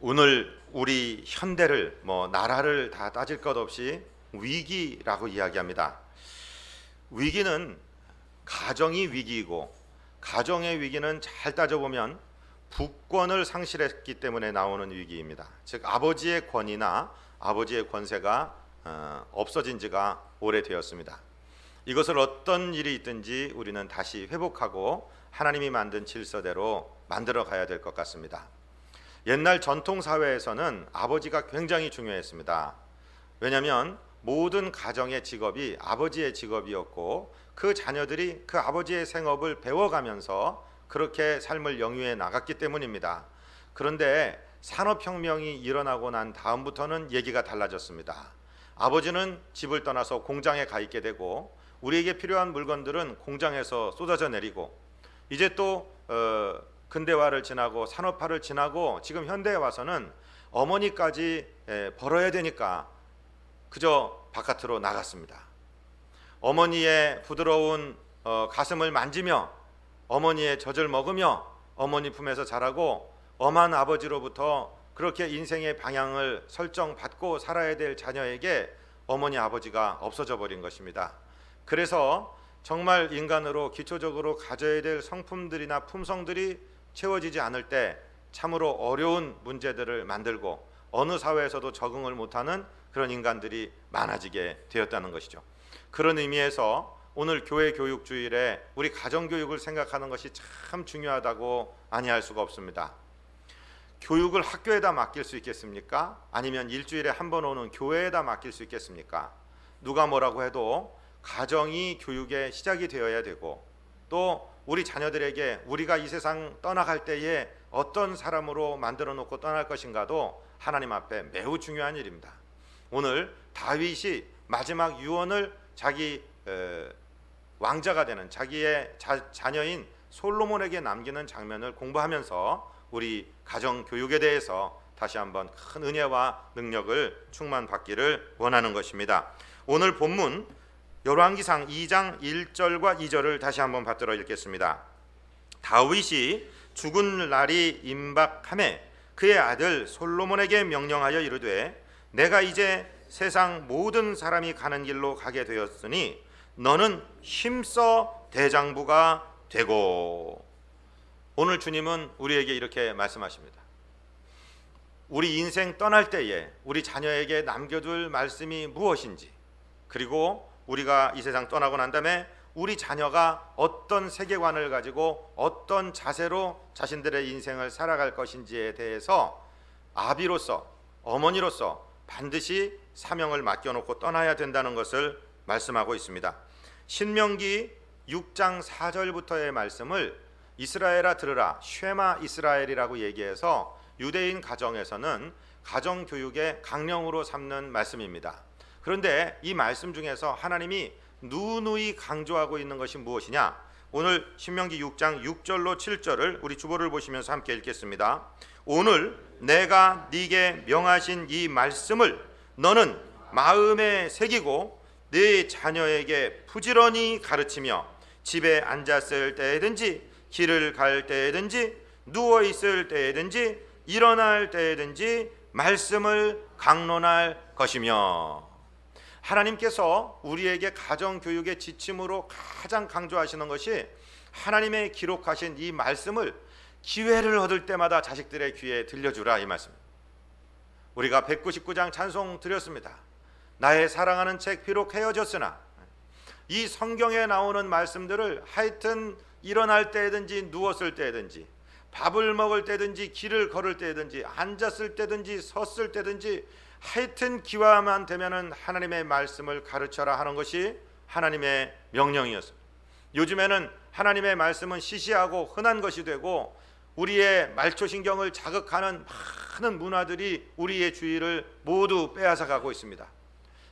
오늘 우리 현대를 뭐 나라를 다 따질 것 없이 위기라고 이야기합니다. 위기는 가정이 위기이고 가정의 위기는 잘 따져보면 부권을 상실했기 때문에 나오는 위기입니다. 즉 아버지의 권위나 아버지의 권세가 어, 없어진 지가 오래되었습니다. 이것을 어떤 일이 있든지 우리는 다시 회복하고 하나님이 만든 질서대로 만들어 가야 될 것 같습니다. 옛날 전통 사회에서는 아버지가 굉장히 중요했습니다. 왜냐하면 모든 가정의 직업이 아버지의 직업이었고 그 자녀들이 그 아버지의 생업을 배워가면서 그렇게 삶을 영위해 나갔기 때문입니다. 그런데 산업혁명이 일어나고 난 다음부터는 얘기가 달라졌습니다. 아버지는 집을 떠나서 공장에 가 있게 되고 우리에게 필요한 물건들은 공장에서 쏟아져 내리고 이제 또 어, 근대화를 지나고 산업화를 지나고 지금 현대에 와서는 어머니까지 에, 벌어야 되니까 그저 바깥으로 나갔습니다. 어머니의 부드러운 어, 가슴을 만지며 어머니의 젖을 먹으며 어머니 품에서 자라고 엄한 아버지로부터 그렇게 인생의 방향을 설정받고 살아야 될 자녀에게 어머니 아버지가 없어져 버린 것입니다. 그래서 정말 인간으로 기초적으로 가져야 될 성품들이나 품성들이 채워지지 않을 때 참으로 어려운 문제들을 만들고 어느 사회에서도 적응을 못하는 그런 인간들이 많아지게 되었다는 것이죠. 그런 의미에서 오늘 교회 교육 주일에 우리 가정 교육을 생각하는 것이 참 중요하다고 아니할 수가 없습니다. 교육을 학교에다 맡길 수 있겠습니까? 아니면 일주일에 한 번 오는 교회에다 맡길 수 있겠습니까? 누가 뭐라고 해도 가정이 교육의 시작이 되어야 되고 또 우리 자녀들에게 우리가 이 세상 떠나갈 때에 어떤 사람으로 만들어 놓고 떠날 것인가도 하나님 앞에 매우 중요한 일입니다. 오늘 다윗이 마지막 유언을 자기 에, 왕자가 되는 자기의 자, 자녀인 솔로몬에게 남기는 장면을 공부하면서 우리 가정 교육에 대해서 다시 한번 큰 은혜와 능력을 충만받기를 원하는 것입니다. 오늘 본문 열왕기상 2장 1절과 2절을 다시 한번 받들어 읽겠습니다. 다윗이 죽은 날이 임박함에 그의 아들 솔로몬에게 명령하여 이르되 내가 이제 세상 모든 사람이 가는 길로 가게 되었으니 너는 힘써 대장부가 되고 오늘 주님은 우리에게 이렇게 말씀하십니다. 우리 인생 떠날 때에 우리 자녀에게 남겨둘 말씀이 무엇인지 그리고 우리가 이 세상 떠나고 난 다음에 우리 자녀가 어떤 세계관을 가지고 어떤 자세로 자신들의 인생을 살아갈 것인지에 대해서 아비로서 어머니로서 반드시 사명을 맡겨놓고 떠나야 된다는 것을 말씀하고 있습니다. 신명기 6장 4절부터의 말씀을 이스라엘아 들으라 쉐마 이스라엘이라고 얘기해서 유대인 가정에서는 가정 교육의 강령으로 삼는 말씀입니다. 그런데 이 말씀 중에서 하나님이 누누이 강조하고 있는 것이 무엇이냐? 오늘 신명기 6장 6절로 7절을 우리 주보를 보시면서 함께 읽겠습니다. 오늘 내가 네게 명하신 이 말씀을 너는 마음에 새기고 네 자녀에게 부지런히 가르치며 집에 앉았을 때든지 길을 갈 때든지 누워 있을 때든지 일어날 때든지 말씀을 강론할 것이며 하나님께서 우리에게 가정 교육의 지침으로 가장 강조하시는 것이 하나님의 기록하신 이 말씀을 기회를 얻을 때마다 자식들의 귀에 들려주라 이 말씀. 우리가 199장 찬송 드렸습니다. 나의 사랑하는 책 비록 헤어졌으나 이 성경에 나오는 말씀들을 하여튼 일어날 때든지 누웠을 때든지 밥을 먹을 때든지 길을 걸을 때든지 앉았을 때든지 섰을 때든지 하여튼 기와만 되면은 하나님의 말씀을 가르쳐라 하는 것이 하나님의 명령이었습니다. 요즘에는 하나님의 말씀은 시시하고 흔한 것이 되고 우리의 말초 신경을 자극하는 많은 문화들이 우리의 주의를 모두 빼앗아 가고 있습니다.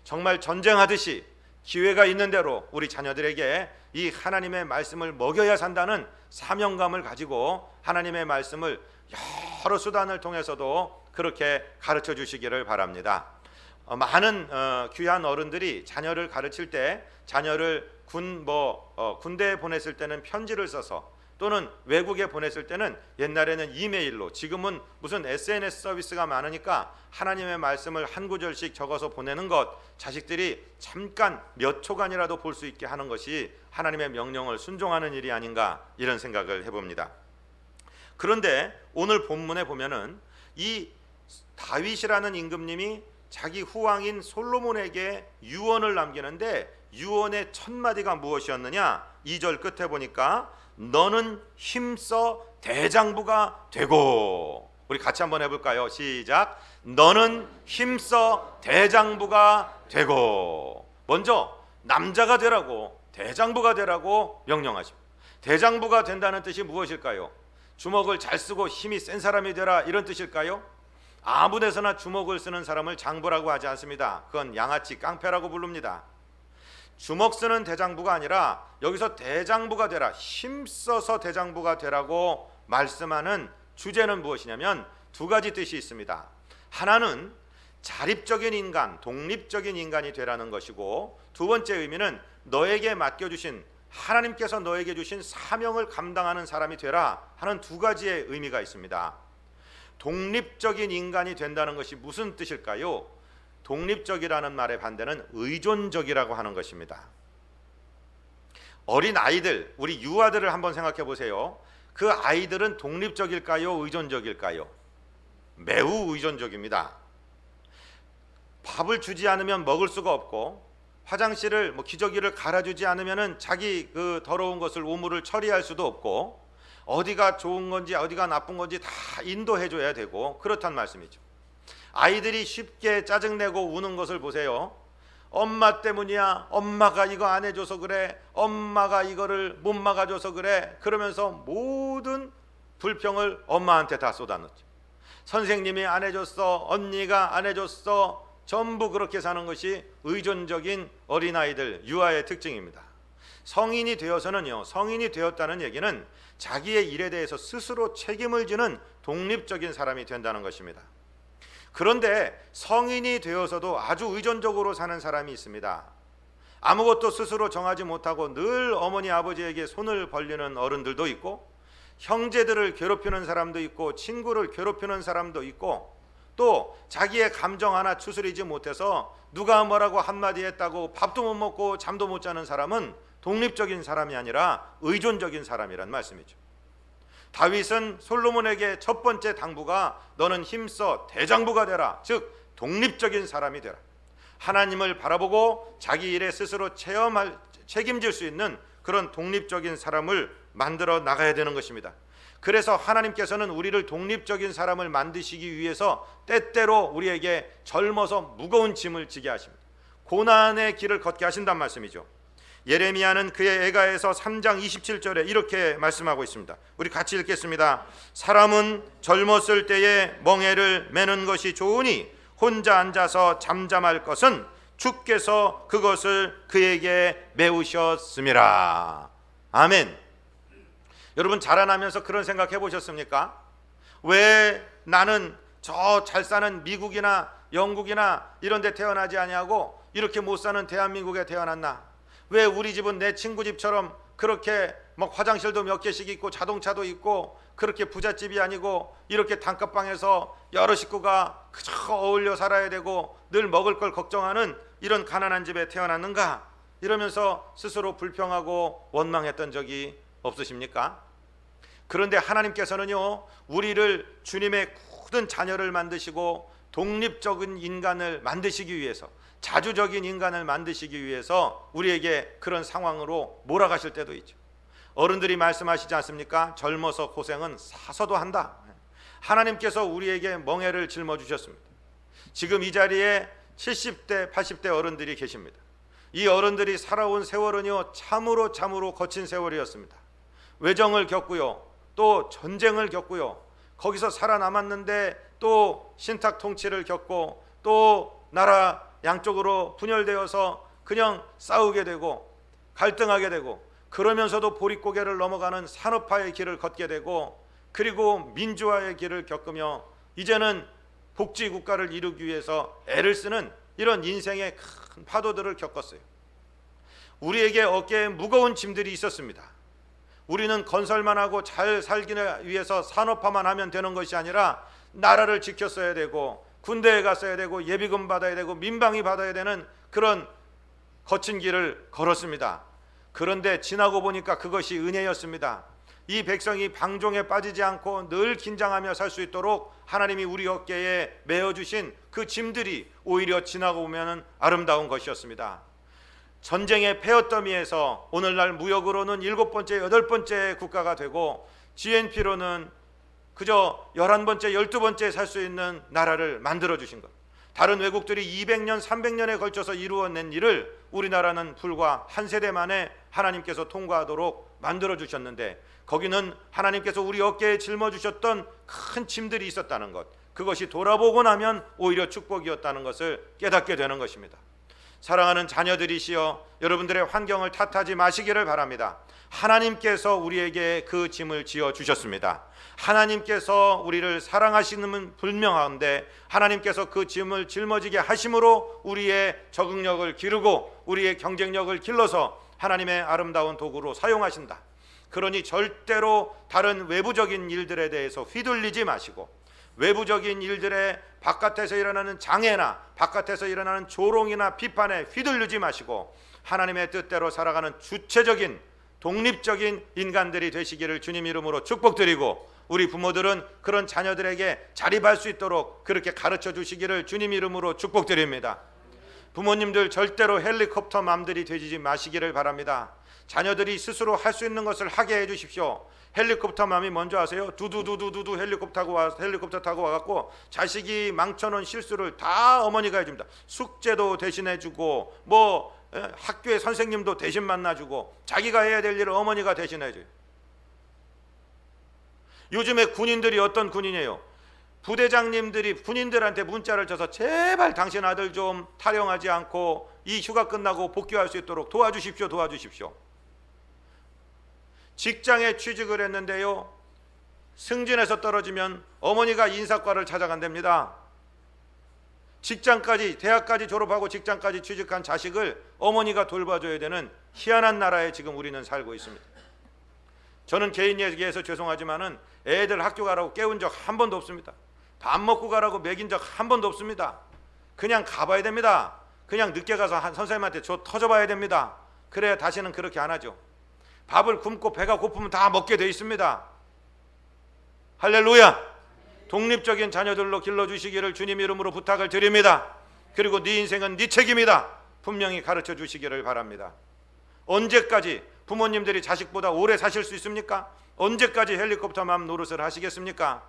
정말 전쟁하듯이 기회가 있는 대로 우리 자녀들에게 이 하나님의 말씀을 먹여야 산다는 사명감을 가지고 하나님의 말씀을 여러 수단을 통해서도 그렇게 가르쳐 주시기를 바랍니다. 어, 많은 어, 귀한 어른들이 자녀를 가르칠 때 자녀를 군뭐 어, 군대에 보냈을 때는 편지를 써서 또는 외국에 보냈을 때는 옛날에는 이메일로 지금은 무슨 SNS 서비스가 많으니까 하나님의 말씀을 한 구절씩 적어서 보내는 것 자식들이 잠깐 몇 초간이라도 볼 수 있게 하는 것이 하나님의 명령을 순종하는 일이 아닌가 이런 생각을 해봅니다. 그런데 오늘 본문에 보면은 이 다윗이라는 임금님이 자기 후왕인 솔로몬에게 유언을 남기는데 유언의 첫 마디가 무엇이었느냐? 2절 끝에 보니까 너는 힘써 대장부가 되고 우리 같이 한번 해볼까요? 시작. 너는 힘써 대장부가 되고 먼저 남자가 되라고 대장부가 되라고 명령하십니다. 대장부가 된다는 뜻이 무엇일까요? 주먹을 잘 쓰고 힘이 센 사람이 되라 이런 뜻일까요? 아무 데서나 주먹을 쓰는 사람을 장부라고 하지 않습니다. 그건 양아치 깡패라고 부릅니다. 주먹 쓰는 대장부가 아니라 여기서 대장부가 되라 힘써서 대장부가 되라고 말씀하는 주제는 무엇이냐면 두 가지 뜻이 있습니다. 하나는 자립적인 인간, 독립적인 인간이 되라는 것이고 두 번째 의미는 너에게 맡겨 주신 하나님께서 너에게 주신 사명을 감당하는 사람이 되라 하는 두 가지의 의미가 있습니다. 독립적인 인간이 된다는 것이 무슨 뜻일까요? 독립적이라는 말의 반대는 의존적이라고 하는 것입니다. 어린 아이들, 우리 유아들을 한번 생각해 보세요. 그 아이들은 독립적일까요? 의존적일까요? 매우 의존적입니다. 밥을 주지 않으면 먹을 수가 없고 화장실을 뭐 기저귀를 갈아주지 않으면은 자기 그 더러운 것을 우물을 처리할 수도 없고 어디가 좋은 건지 어디가 나쁜 건지 다 인도해 줘야 되고 그렇단 말씀이죠. 아이들이 쉽게 짜증내고 우는 것을 보세요. 엄마 때문이야. 엄마가 이거 안 해줘서 그래. 엄마가 이거를 못 막아줘서 그래. 그러면서 모든 불평을 엄마한테 다 쏟아넣죠. 선생님이 안 해줬어. 언니가 안 해줬어. 전부 그렇게 사는 것이 의존적인 어린아이들, 유아의 특징입니다. 성인이 되어서는요, 성인이 되었다는 얘기는 자기의 일에 대해서 스스로 책임을 지는 독립적인 사람이 된다는 것입니다. 그런데 성인이 되어서도 아주 의존적으로 사는 사람이 있습니다. 아무것도 스스로 정하지 못하고 늘 어머니 아버지에게 손을 벌리는 어른들도 있고 형제들을 괴롭히는 사람도 있고 친구를 괴롭히는 사람도 있고 또 자기의 감정 하나 추스리지 못해서 누가 뭐라고 한마디 했다고 밥도 못 먹고 잠도 못 자는 사람은 독립적인 사람이 아니라 의존적인 사람이란 말씀이죠. 다윗은 솔로몬에게 첫 번째 당부가 너는 힘써 대장부가 되라. 즉 독립적인 사람이 되라. 하나님을 바라보고 자기 일에 스스로 체험할 책임질 수 있는 그런 독립적인 사람을 만들어 나가야 되는 것입니다. 그래서 하나님께서는 우리를 독립적인 사람을 만드시기 위해서 때때로 우리에게 젊어서 무거운 짐을 지게 하십니다. 고난의 길을 걷게 하신단 말씀이죠. 예레미야는 그의 애가에서 3장 27절에 이렇게 말씀하고 있습니다. 우리 같이 읽겠습니다. 사람은 젊었을 때에 멍에를 매는 것이 좋으니 혼자 앉아서 잠잠할 것은 주께서 그것을 그에게 메우셨음이라. 아멘. 여러분 자라나면서 그런 생각 해보셨습니까? 왜 나는 저 잘 사는 미국이나 영국이나 이런 데 태어나지 아니하고 이렇게 못 사는 대한민국에 태어났나? 왜 우리 집은 내 친구 집처럼 그렇게 막 화장실도 몇 개씩 있고 자동차도 있고 그렇게 부잣집이 아니고 이렇게 단칸방에서 여러 식구가 그저 어울려 살아야 되고 늘 먹을 걸 걱정하는 이런 가난한 집에 태어났는가 이러면서 스스로 불평하고 원망했던 적이 없으십니까? 그런데 하나님께서는요 우리를 주님의 굳은 자녀를 만드시고 독립적인 인간을 만드시기 위해서 자주적인 인간을 만드시기 위해서 우리에게 그런 상황으로 몰아가실 때도 있죠. 어른들이 말씀하시지 않습니까? 젊어서 고생은 사서도 한다. 하나님께서 우리에게 멍해를 짊어 주셨습니다. 지금 이 자리에 70대, 80대 어른들이 계십니다. 이 어른들이 살아온 세월은요 참으로 참으로 거친 세월이었습니다. 외정을 겪고요, 또 전쟁을 겪고요, 거기서 살아남았는데 또 신탁 통치를 겪고 또 나라 양쪽으로 분열되어서 그냥 싸우게 되고 갈등하게 되고 그러면서도 보릿고개를 넘어가는 산업화의 길을 걷게 되고 그리고 민주화의 길을 겪으며 이제는 복지 국가를 이루기 위해서 애를 쓰는 이런 인생의 큰 파도들을 겪었어요. 우리에게 어깨에 무거운 짐들이 있었습니다. 우리는 건설만 하고 잘 살기 위해서 산업화만 하면 되는 것이 아니라 나라를 지켰어야 되고 군대에 갔어야 되고 예비금 받아야 되고 민방위 받아야 되는 그런 거친 길을 걸었습니다. 그런데 지나고 보니까 그것이 은혜였습니다. 이 백성이 방종에 빠지지 않고 늘 긴장하며 살 수 있도록 하나님이 우리 어깨에 메어 주신 그 짐들이 오히려 지나고 보면은 아름다운 것이었습니다. 전쟁의 폐어더미에서 오늘날 무역으로는 일곱 번째, 여덟 번째 국가가 되고 GNP로는 그저 열한 번째, 열두 번째 살 수 있는 나라를 만들어 주신 것. 다른 외국들이 200년, 300년에 걸쳐서 이루어낸 일을 우리나라는 불과 한 세대 만에 하나님께서 통과하도록 만들어 주셨는데 거기는 하나님께서 우리 어깨에 짊어 주셨던 큰 짐들이 있었다는 것. 그것이 돌아보고 나면 오히려 축복이었다는 것을 깨닫게 되는 것입니다. 사랑하는 자녀들이시여 여러분들의 환경을 탓하지 마시기를 바랍니다. 하나님께서 우리에게 그 짐을 지어 주셨습니다. 하나님께서 우리를 사랑하시는 분명한데 하나님께서 그 짐을 짊어지게 하심으로 우리의 적응력을 기르고 우리의 경쟁력을 길러서 하나님의 아름다운 도구로 사용하신다. 그러니 절대로 다른 외부적인 일들에 대해서 휘둘리지 마시고 외부적인 일들에 바깥에서 일어나는 장애나 바깥에서 일어나는 조롱이나 비판에 휘둘리지 마시고 하나님의 뜻대로 살아가는 주체적인 독립적인 인간들이 되시기를 주님 이름으로 축복드리고 우리 부모들은 그런 자녀들에게 자립할 수 있도록 그렇게 가르쳐 주시기를 주님 이름으로 축복드립니다. 부모님들 절대로 헬리콥터 맘들이 되지 마시기를 바랍니다. 자녀들이 스스로 할 수 있는 것을 하게 해 주십시오. 헬리콥터 맘이 먼저 하세요. 두두두두두두 헬리콥터 타고 와 헬리콥터 타고 와 갖고 자식이 망쳐놓은 실수를 다 어머니가 해 줍니다. 숙제도 대신해 주고 뭐 학교의 선생님도 대신 만나주고 자기가 해야 될 일을 어머니가 대신해줘요. 요즘에 군인들이 어떤 군인이에요? 부대장님들이 군인들한테 문자를 줘서 제발 당신 아들 좀 탈영하지 않고 이 휴가 끝나고 복귀할 수 있도록 도와주십시오, 도와주십시오. 직장에 취직을 했는데요. 승진해서 떨어지면 어머니가 인사과를 찾아간답니다. 직장까지 대학까지 졸업하고 직장까지 취직한 자식을 어머니가 돌봐줘야 되는 희한한 나라에 지금 우리는 살고 있습니다. 저는 개인 얘기해서 죄송하지만은 애들 학교 가라고 깨운 적 한 번도 없습니다. 밥 먹고 가라고 먹인 적 한 번도 없습니다. 그냥 가봐야 됩니다. 그냥 늦게 가서 한 선생님한테 저 터져봐야 됩니다. 그래야 다시는 그렇게 안 하죠. 밥을 굶고 배가 고프면 다 먹게 돼 있습니다. 할렐루야. 독립적인 자녀들로 길러주시기를 주님 이름으로 부탁을 드립니다. 그리고 네 인생은 네 책임이다. 분명히 가르쳐 주시기를 바랍니다. 언제까지 부모님들이 자식보다 오래 사실 수 있습니까? 언제까지 헬리콥터맘 노릇을 하시겠습니까?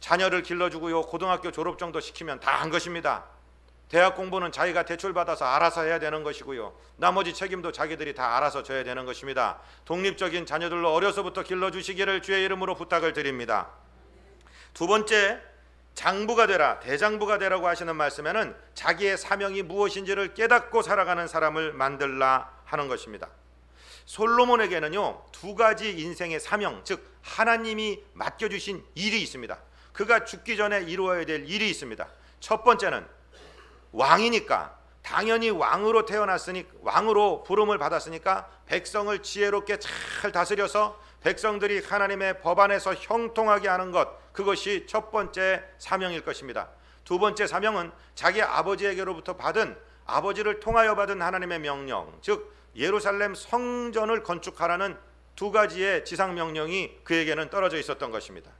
자녀를 길러주고요 고등학교 졸업 정도 시키면 다 한 것입니다. 대학 공부는 자기가 대출 받아서 알아서 해야 되는 것이고요. 나머지 책임도 자기들이 다 알아서 져야 되는 것입니다. 독립적인 자녀들로 어려서부터 길러주시기를 주의 이름으로 부탁을 드립니다. 두 번째 장부가 되라 대장부가 되라고 하시는 말씀에는 자기의 사명이 무엇인지를 깨닫고 살아가는 사람을 만들라 하는 것입니다. 솔로몬에게는요 두 가지 인생의 사명 즉 하나님이 맡겨주신 일이 있습니다. 그가 죽기 전에 이루어야 될 일이 있습니다. 첫 번째는 왕이니까 당연히 왕으로 태어났으니 왕으로 부름을 받았으니까 백성을 지혜롭게 잘 다스려서 백성들이 하나님의 법 안에서 형통하게 하는 것 그것이 첫 번째 사명일 것입니다. 두 번째 사명은 자기 아버지에게로부터 받은 아버지를 통하여 받은 하나님의 명령 즉 예루살렘 성전을 건축하라는 두 가지의 지상 명령이 그에게는 떨어져 있었던 것입니다.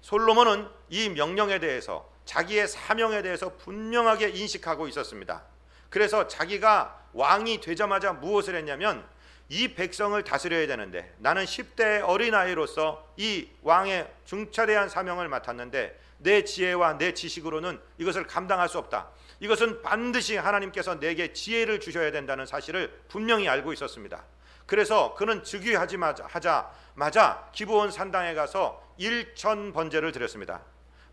솔로몬은 이 명령에 대해서 자기의 사명에 대해서 분명하게 인식하고 있었습니다. 그래서 자기가 왕이 되자마자 무엇을 했냐면 이 백성을 다스려야 되는데 나는 10대 어린아이로서 이 왕의 중차대한 사명을 맡았는데 내 지혜와 내 지식으로는 이것을 감당할 수 없다. 이것은 반드시 하나님께서 내게 지혜를 주셔야 된다는 사실을 분명히 알고 있었습니다. 그래서 그는 즉위하자마자 기브온 산당에 가서 일천 번제를 드렸습니다.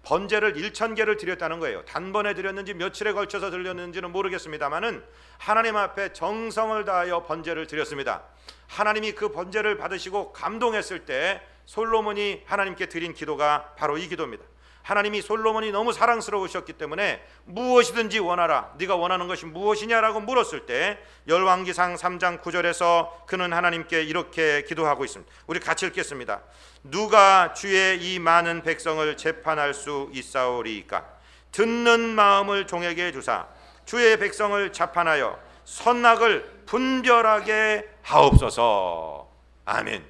번제를 1천 개를 드렸다는 거예요. 단번에 드렸는지 며칠에 걸쳐서 드렸는지는 모르겠습니다만은 하나님 앞에 정성을 다하여 번제를 드렸습니다. 하나님이 그 번제를 받으시고 감동했을 때 솔로몬이 하나님께 드린 기도가 바로 이 기도입니다. 하나님이 솔로몬이 너무 사랑스러우셨기 때문에 무엇이든지 원하라. 네가 원하는 것이 무엇이냐라고 물었을 때 열왕기상 3장 9절에서 그는 하나님께 이렇게 기도하고 있습니다. 우리 같이 읽겠습니다. 누가 주의 이 많은 백성을 재판할 수 있사오리이까? 듣는 마음을 종에게 주사 주의 백성을 재판하여 선악을 분별하게 하옵소서. 아멘.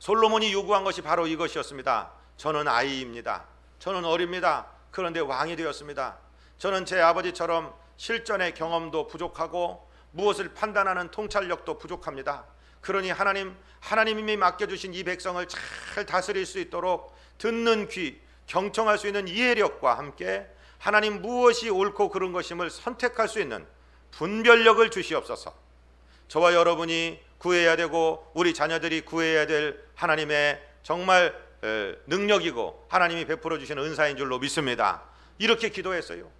솔로몬이 요구한 것이 바로 이것이었습니다. 저는 아이입니다. 저는 어립니다. 그런데 왕이 되었습니다. 저는 제 아버지처럼 실전의 경험도 부족하고 무엇을 판단하는 통찰력도 부족합니다. 그러니 하나님 하나님이 맡겨 주신 이 백성을 잘 다스릴 수 있도록 듣는 귀, 경청할 수 있는 이해력과 함께 하나님 무엇이 옳고 그른 것임을 선택할 수 있는 분별력을 주시옵소서. 저와 여러분이 구해야 되고 우리 자녀들이 구해야 될 하나님의 정말 능력이고 하나님이 베풀어 주시는 은사인 줄로 믿습니다. 이렇게 기도했어요.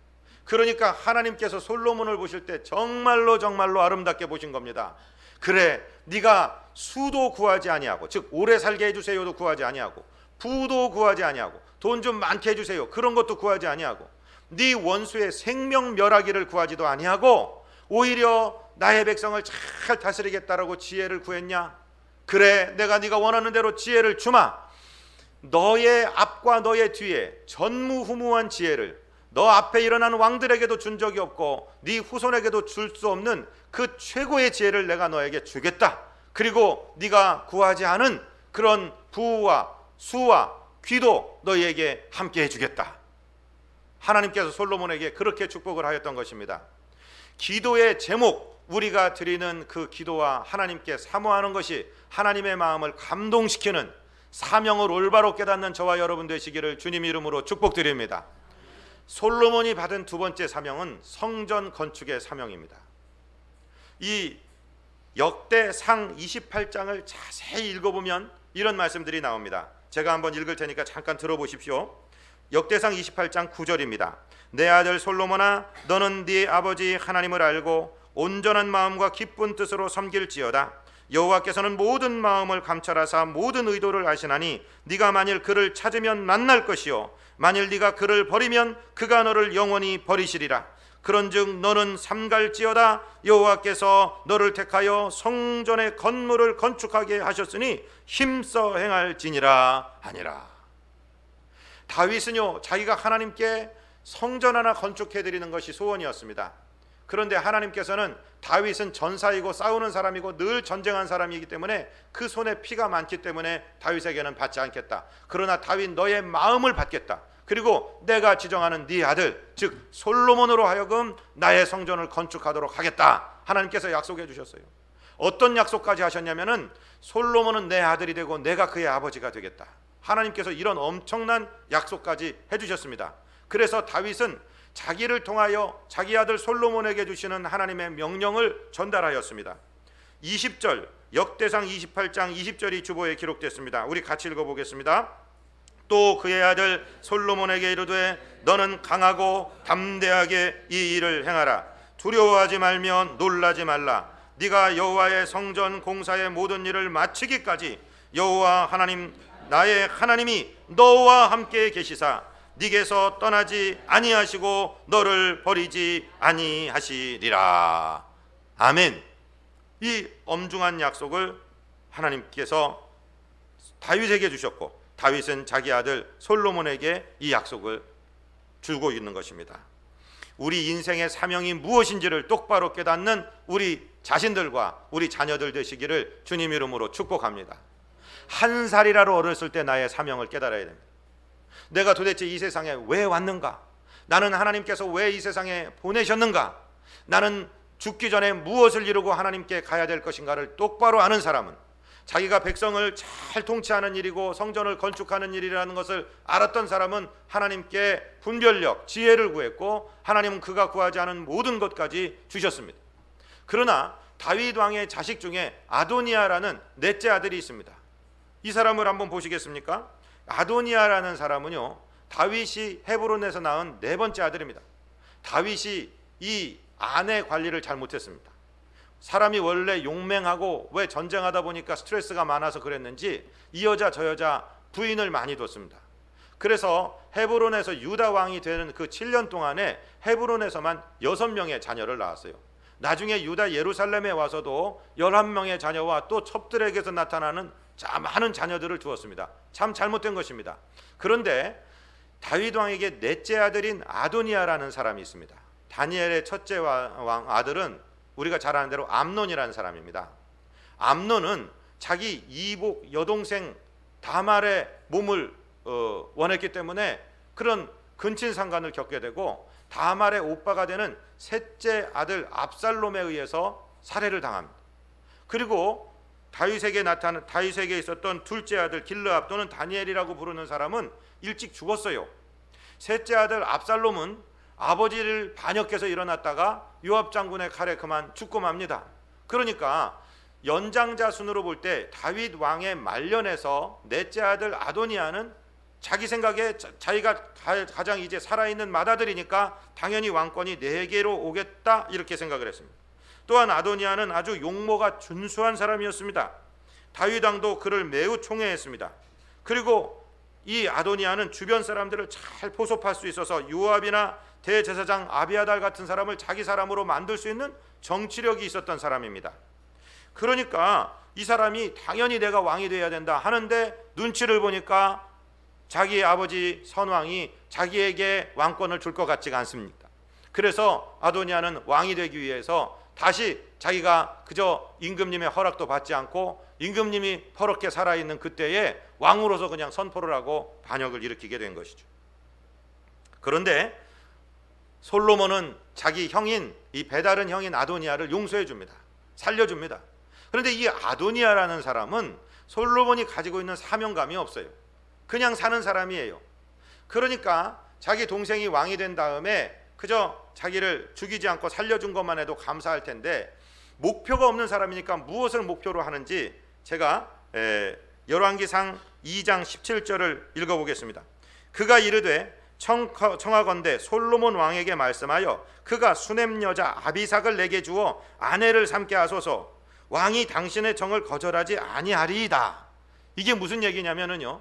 그러니까 하나님께서 솔로몬을 보실 때 정말로 정말로 아름답게 보신 겁니다. 그래, 네가 수도 구하지 아니하고, 즉 오래 살게 해 주세요도 구하지 아니하고, 부도 구하지 아니하고, 돈 좀 많게 해 주세요 그런 것도 구하지 아니하고, 네 원수의 생명 멸하기를 구하지도 아니하고, 오히려 나의 백성을 잘 다스리겠다라고 지혜를 구했냐? 그래, 내가 네가 원하는 대로 지혜를 주마. 너의 앞과 너의 뒤에 전무후무한 지혜를 너 앞에 일어난 왕들에게도 준 적이 없고 네 후손에게도 줄 수 없는 그 최고의 지혜를 내가 너에게 주겠다. 그리고 네가 구하지 않은 그런 부와 수와 귀도 너희에게 함께 해주겠다. 하나님께서 솔로몬에게 그렇게 축복을 하였던 것입니다. 기도의 제목 우리가 드리는 그 기도와 하나님께 사모하는 것이 하나님의 마음을 감동시키는 사명을 올바로 깨닫는 저와 여러분 되시기를 주님 이름으로 축복드립니다. 솔로몬이 받은 두 번째 사명은 성전 건축의 사명입니다. 이 역대상 28장을 자세히 읽어보면 이런 말씀들이 나옵니다. 제가 한번 읽을 테니까 잠깐 들어보십시오. 역대상 28장 9절입니다. 내 아들 솔로몬아 너는 네 아버지 하나님을 알고 온전한 마음과 기쁜 뜻으로 섬길지어다. 여호와께서는 모든 마음을 감찰하사 모든 의도를 아시나니 네가 만일 그를 찾으면 만날 것이요. 만일 네가 그를 버리면 그가 너를 영원히 버리시리라. 그런즉 너는 삼갈지어다 여호와께서 너를 택하여 성전의 건물을 건축하게 하셨으니 힘써 행할지니라 하니라. 다윗은요 자기가 하나님께 성전 하나 건축해 드리는 것이 소원이었습니다 그런데 하나님께서는 다윗은 전사이고 싸우는 사람이고 늘 전쟁한 사람이기 때문에 그 손에 피가 많기 때문에 다윗에게는 받지 않겠다. 그러나 다윗 너의 마음을 받겠다. 그리고 내가 지정하는 네 아들 즉 솔로몬으로 하여금 나의 성전을 건축하도록 하겠다. 하나님께서 약속해 주셨어요. 어떤 약속까지 하셨냐면은 솔로몬은 내 아들이 되고 내가 그의 아버지가 되겠다. 하나님께서 이런 엄청난 약속까지 해 주셨습니다. 그래서 다윗은 자기를 통하여 자기 아들 솔로몬에게 주시는 하나님의 명령을 전달하였습니다. 20절 역대상 28장 20절이 주보에 기록됐습니다. 우리 같이 읽어보겠습니다. 또 그의 아들 솔로몬에게 이르되 너는 강하고 담대하게 이 일을 행하라. 두려워하지 말며 놀라지 말라. 네가 여호와의 성전 공사의 모든 일을 마치기까지 여호와 하나님 나의 하나님이 너와 함께 계시사 네게서 떠나지 아니하시고 너를 버리지 아니하시리라. 아멘. 이 엄중한 약속을 하나님께서 다윗에게 주셨고 다윗은 자기 아들 솔로몬에게 이 약속을 주고 있는 것입니다. 우리 인생의 사명이 무엇인지를 똑바로 깨닫는 우리 자신들과 우리 자녀들 되시기를 주님 이름으로 축복합니다. 한 살이라도 어렸을 때 나의 사명을 깨달아야 됩니다. 내가 도대체 이 세상에 왜 왔는가? 나는 하나님께서 왜 이 세상에 보내셨는가? 나는 죽기 전에 무엇을 이루고 하나님께 가야 될 것인가를 똑바로 아는 사람은 자기가 백성을 잘 통치하는 일이고 성전을 건축하는 일이라는 것을 알았던 사람은 하나님께 분별력, 지혜를 구했고 하나님은 그가 구하지 않은 모든 것까지 주셨습니다. 그러나 다윗 왕의 자식 중에 아도니아라는 넷째 아들이 있습니다. 이 사람을 한번 보시겠습니까? 아도니아라는 사람은요 다윗이 헤브론에서 낳은 네 번째 아들입니다. 다윗이 이 아내 관리를 잘 못했습니다. 사람이 원래 용맹하고 왜 전쟁하다 보니까 스트레스가 많아서 그랬는지 이 여자 저 여자 부인을 많이 뒀습니다. 그래서 헤브론에서 유다 왕이 되는 그 7년 동안에 헤브론에서만 6명의 자녀를 낳았어요. 나중에 유다 예루살렘에 와서도 11명의 자녀와 또 첩들에게서 나타나는 많은 자녀들을 두었습니다. 참 잘못된 것입니다. 그런데 다윗 왕에게 넷째 아들인 아도니아라는 사람이 있습니다. 다니엘의 첫째 왕 아들은 우리가 잘 아는 대로 암논이라는 사람입니다. 암논은 자기 이복 여동생 다말의 몸을 어, 원했기 때문에 그런 근친상간을 겪게 되고 다말의 오빠가 되는 셋째 아들 압살롬에 의해서 살해를 당합니다. 그리고 다윗에게 나타난 다윗에게 있었던 둘째 아들 길르압 또는 다니엘이라고 부르는 사람은 일찍 죽었어요. 셋째 아들 압살롬은 아버지를 반역해서 일어났다가 요압 장군의 칼에 그만 죽고 맙니다. 그러니까 연장자 순으로 볼 때 다윗 왕의 말년에서 넷째 아들 아도니아는 자기 생각에 자기가 가장 이제 살아있는 맏아들이니까 당연히 왕권이 내게로 오겠다 이렇게 생각을 했습니다. 또한 아도니아는 아주 용모가 준수한 사람이었습니다. 다윗 왕도 그를 매우 총애했습니다. 그리고 이 아도니아는 주변 사람들을 잘 포섭할 수 있어서 요압이나 대제사장 아비아달 같은 사람을 자기 사람으로 만들 수 있는 정치력이 있었던 사람입니다. 그러니까 이 사람이 당연히 내가 왕이 되어야 된다 하는데 눈치를 보니까 자기 아버지 선왕이 자기에게 왕권을 줄 것 같지가 않습니다. 그래서 아도니아는 왕이 되기 위해서 다시 자기가 그저 임금님의 허락도 받지 않고 임금님이 퍼렇게 살아있는 그때에 왕으로서 그냥 선포를 하고 반역을 일으키게 된 것이죠. 그런데 솔로몬은 자기 형인 이 배다른 형인 아도니아를 용서해 줍니다. 살려 줍니다. 그런데 이 아도니아라는 사람은 솔로몬이 가지고 있는 사명감이 없어요. 그냥 사는 사람이에요. 그러니까 자기 동생이 왕이 된 다음에 그저 자기를 죽이지 않고 살려준 것만 해도 감사할 텐데 목표가 없는 사람이니까 무엇을 목표로 하는지 제가 열왕기상 2장 17절을 읽어보겠습니다. 그가 이르되 청하건대 솔로몬 왕에게 말씀하여 그가 수냄 여자 아비삭을 내게 주어 아내를 삼게 하소서 왕이 당신의 정을 거절하지 아니하리이다. 이게 무슨 얘기냐면은요.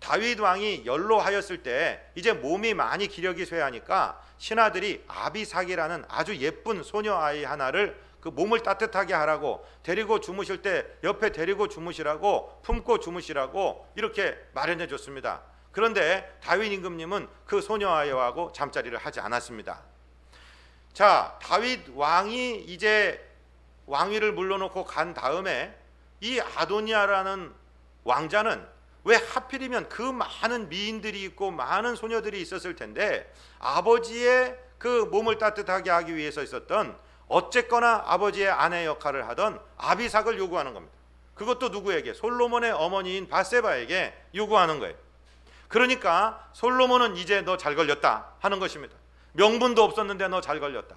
다윗 왕이 연로하였을 때 이제 몸이 많이 기력이 쇠하니까 신하들이 아비삭이라는 아주 예쁜 소녀 아이 하나를 그 몸을 따뜻하게 하라고 데리고 주무실 때 옆에 데리고 주무시라고 품고 주무시라고 이렇게 마련해 줬습니다. 그런데 다윗 임금님은 그 소녀 아이하고 잠자리를 하지 않았습니다. 자, 다윗 왕이 이제 왕위를 물러놓고 간 다음에 이 아도니아라는 왕자는 왜 하필이면 그 많은 미인들이 있고 많은 소녀들이 있었을 텐데 아버지의 그 몸을 따뜻하게 하기 위해서 있었던 어쨌거나 아버지의 아내 역할을 하던 아비삭을 요구하는 겁니다. 그것도 누구에게? 솔로몬의 어머니인 바세바에게 요구하는 거예요. 그러니까 솔로몬은 이제 너 잘 걸렸다 하는 것입니다. 명분도 없었는데 너 잘 걸렸다.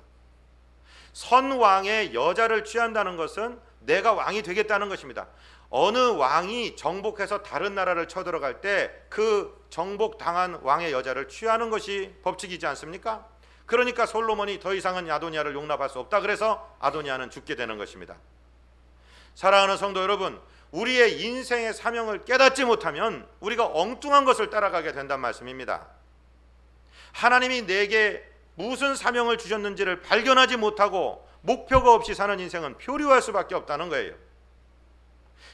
선왕의 여자를 취한다는 것은 내가 왕이 되겠다는 것입니다. 어느 왕이 정복해서 다른 나라를 쳐들어갈 때 그 정복 당한 왕의 여자를 취하는 것이 법칙이지 않습니까? 그러니까 솔로몬이 더 이상은 아도니아를 용납할 수 없다. 그래서 아도니아는 죽게 되는 것입니다. 사랑하는 성도 여러분, 우리의 인생의 사명을 깨닫지 못하면 우리가 엉뚱한 것을 따라가게 된단 말씀입니다. 하나님이 내게 무슨 사명을 주셨는지를 발견하지 못하고 목표가 없이 사는 인생은 표류할 수밖에 없다는 거예요.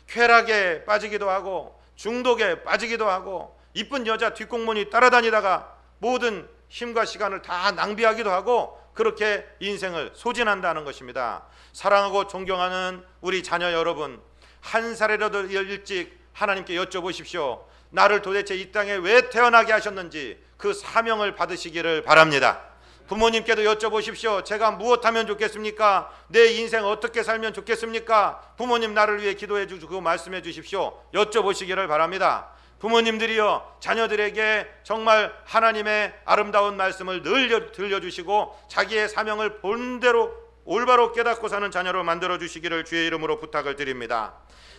쾌락에 빠지기도 하고 중독에 빠지기도 하고 이쁜 여자 뒷공문이 따라다니다가 모든 힘과 시간을 다 낭비하기도 하고 그렇게 인생을 소진한다는 것입니다. 사랑하고 존경하는 우리 자녀 여러분, 한 살이라도 일찍 하나님께 여쭤보십시오. 나를 도대체 이 땅에 왜 태어나게 하셨는지 그 사명을 받으시기를 바랍니다. 부모님께도 여쭤보십시오. 제가 무엇하면 좋겠습니까? 내 인생 어떻게 살면 좋겠습니까? 부모님 나를 위해 기도해 주시고 말씀해 주십시오. 여쭤보시기를 바랍니다. 부모님들이여 자녀들에게 정말 하나님의 아름다운 말씀을 늘 들려주시고 자기의 사명을 본대로 올바로 깨닫고 사는 자녀로 만들어 주시기를 주의 이름으로 부탁을 드립니다.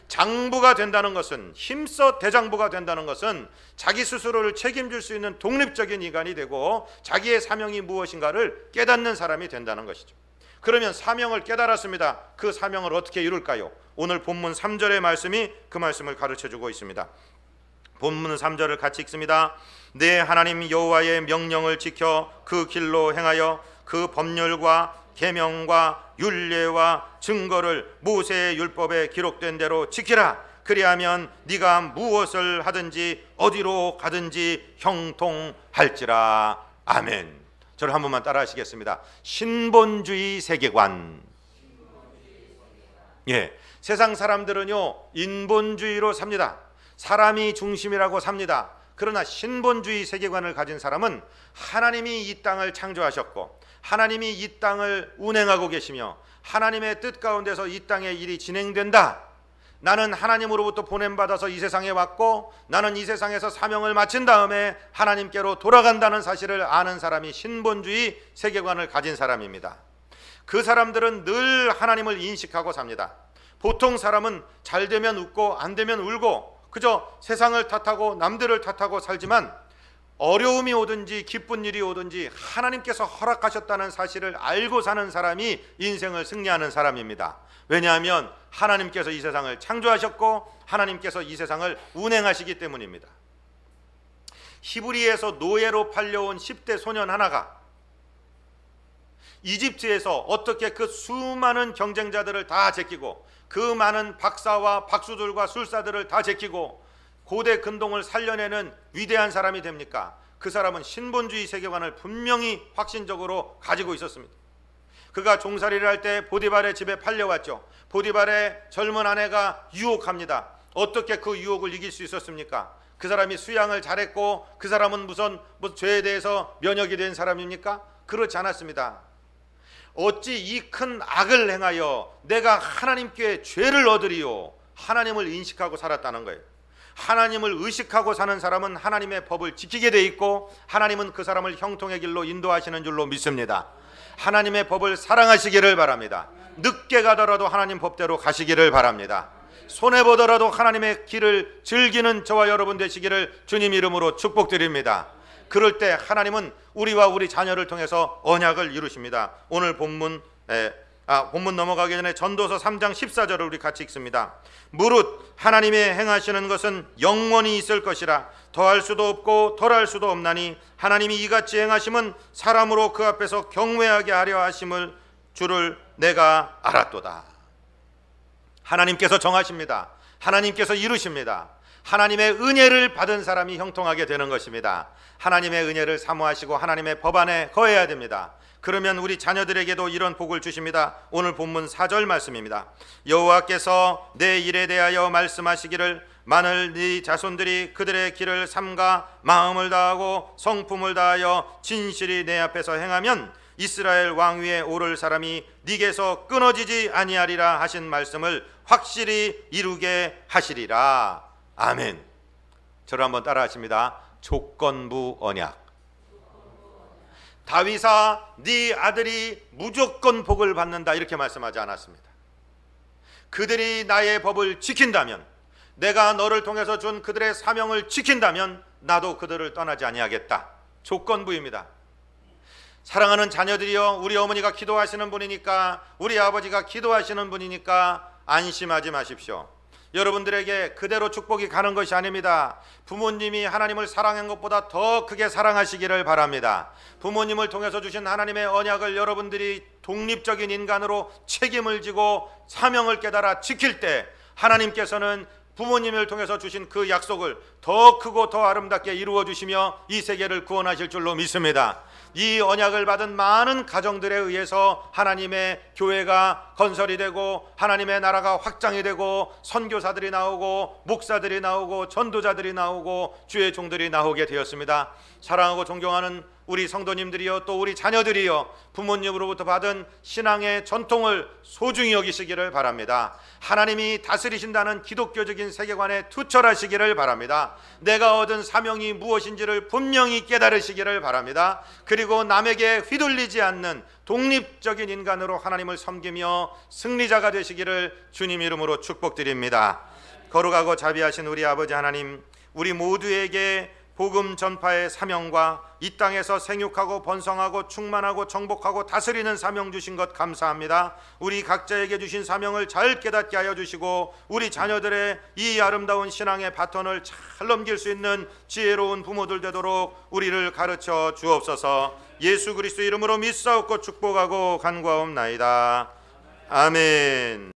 장부가 된다는 것은 힘써 대장부가 된다는 것은 자기 스스로를 책임질 수 있는 독립적인 인간이 되고 자기의 사명이 무엇인가를 깨닫는 사람이 된다는 것이죠. 그러면 사명을 깨달았습니다. 그 사명을 어떻게 이룰까요? 오늘 본문 3절의 말씀이 그 말씀을 가르쳐 주고 있습니다. 본문 3절을 같이 읽습니다. 내 하나님 여호와의 명령을 지켜 그 길로 행하여 그 법률과 계명과 율례와 증거를 모세의 율법에 기록된 대로 지키라. 그리하면 네가 무엇을 하든지 어디로 가든지 형통할지라. 아멘. 저를 한 번만 따라 하시겠습니다. 신본주의 세계관. 예. 세상 사람들은요. 인본주의로 삽니다. 사람이 중심이라고 삽니다. 그러나 신본주의 세계관을 가진 사람은 하나님이 이 땅을 창조하셨고 하나님이 이 땅을 운행하고 계시며 하나님의 뜻 가운데서 이 땅의 일이 진행된다. 나는 하나님으로부터 보냄받아서 이 세상에 왔고 나는 이 세상에서 사명을 마친 다음에 하나님께로 돌아간다는 사실을 아는 사람이 신본주의 세계관을 가진 사람입니다. 그 사람들은 늘 하나님을 인식하고 삽니다. 보통 사람은 잘 되면 웃고 안 되면 울고 그저 세상을 탓하고 남들을 탓하고 살지만 어려움이 오든지 기쁜 일이 오든지 하나님께서 허락하셨다는 사실을 알고 사는 사람이 인생을 승리하는 사람입니다. 왜냐하면 하나님께서 이 세상을 창조하셨고 하나님께서 이 세상을 운행하시기 때문입니다. 히브리에서 노예로 팔려온 10대 소년 하나가 이집트에서 어떻게 그 수많은 경쟁자들을 다 제끼고 그 많은 박사와 박수들과 술사들을 다 제끼고 고대 근동을 살려내는 위대한 사람이 됩니까? 그 사람은 신본주의 세계관을 분명히 확신적으로 가지고 있었습니다. 그가 종살이를 할 때 보디발의 집에 팔려왔죠. 보디발의 젊은 아내가 유혹합니다. 어떻게 그 유혹을 이길 수 있었습니까? 그 사람이 수양을 잘했고 그 사람은 무슨 뭐 죄에 대해서 면역이 된 사람입니까? 그렇지 않았습니다. 어찌 이 큰 악을 행하여 내가 하나님께 죄를 얻으리요? 하나님을 인식하고 살았다는 거예요. 하나님을 의식하고 사는 사람은 하나님의 법을 지키게 돼 있고 하나님은 그 사람을 형통의 길로 인도하시는 줄로 믿습니다. 하나님의 법을 사랑하시기를 바랍니다. 늦게 가더라도 하나님 법대로 가시기를 바랍니다. 손해 보더라도 하나님의 길을 즐기는 저와 여러분 되시기를 주님 이름으로 축복드립니다. 그럴 때 하나님은 우리와 우리 자녀를 통해서 언약을 이루십니다. 오늘 본문 에, 아, 본문 넘어가기 전에 전도서 3장 14절을 우리 같이 읽습니다. 무릇 하나님의 행하시는 것은 영원히 있을 것이라 더할 수도 없고 덜할 수도 없나니 하나님이 이같이 행하심은 사람으로 그 앞에서 경외하게 하려 하심을 주를 내가 알았도다. 하나님께서 정하십니다. 하나님께서 이루십니다. 하나님의 은혜를 받은 사람이 형통하게 되는 것입니다. 하나님의 은혜를 사모하시고 하나님의 법 안에 거해야 됩니다. 그러면 우리 자녀들에게도 이런 복을 주십니다. 오늘 본문 4절 말씀입니다. 여호와께서 내 일에 대하여 말씀하시기를 만일 네 자손들이 그들의 길을 삼가 마음을 다하고 성품을 다하여 진실이 내 앞에서 행하면 이스라엘 왕 위에 오를 사람이 네게서 끊어지지 아니하리라 하신 말씀을 확실히 이루게 하시리라. 아멘. 저를 한번 따라하십니다. 조건부 언약. 다윗아 네 아들이 무조건 복을 받는다 이렇게 말씀하지 않았습니다. 그들이 나의 법을 지킨다면 내가 너를 통해서 준 그들의 사명을 지킨다면 나도 그들을 떠나지 아니하겠다. 조건부입니다. 사랑하는 자녀들이여 우리 어머니가 기도하시는 분이니까 우리 아버지가 기도하시는 분이니까 안심하지 마십시오. 여러분들에게 그대로 축복이 가는 것이 아닙니다. 부모님이 하나님을 사랑한 것보다 더 크게 사랑하시기를 바랍니다. 부모님을 통해서 주신 하나님의 언약을 여러분들이 독립적인 인간으로 책임을 지고 사명을 깨달아 지킬 때 하나님께서는 부모님을 통해서 주신 그 약속을 더 크고 더 아름답게 이루어 주시며 이 세계를 구원하실 줄로 믿습니다. 이 언약을 받은 많은 가정들에 의해서 하나님의 교회가 건설이 되고 하나님의 나라가 확장이 되고 선교사들이 나오고 목사들이 나오고 전도자들이 나오고 주의 종들이 나오게 되었습니다. 사랑하고 존경하는 우리 성도님들이여 또 우리 자녀들이여 부모님으로부터 받은 신앙의 전통을 소중히 여기시기를 바랍니다. 하나님이 다스리신다는 기독교적인 세계관에 투철하시기를 바랍니다. 내가 얻은 사명이 무엇인지를 분명히 깨달으시기를 바랍니다. 그리고 남에게 휘둘리지 않는 독립적인 인간으로 하나님을 섬기며 승리자가 되시기를 주님 이름으로 축복드립니다. 거룩하고 자비하신 우리 아버지 하나님, 우리 모두에게 복음 전파의 사명과 이 땅에서 생육하고 번성하고 충만하고 정복하고 다스리는 사명 주신 것 감사합니다. 우리 각자에게 주신 사명을 잘 깨닫게 하여 주시고 우리 자녀들의 이 아름다운 신앙의 바톤을 잘 넘길 수 있는 지혜로운 부모들 되도록 우리를 가르쳐 주옵소서. 예수 그리스도 이름으로 믿사옵고 축복하고 간구하옵나이다. 아멘.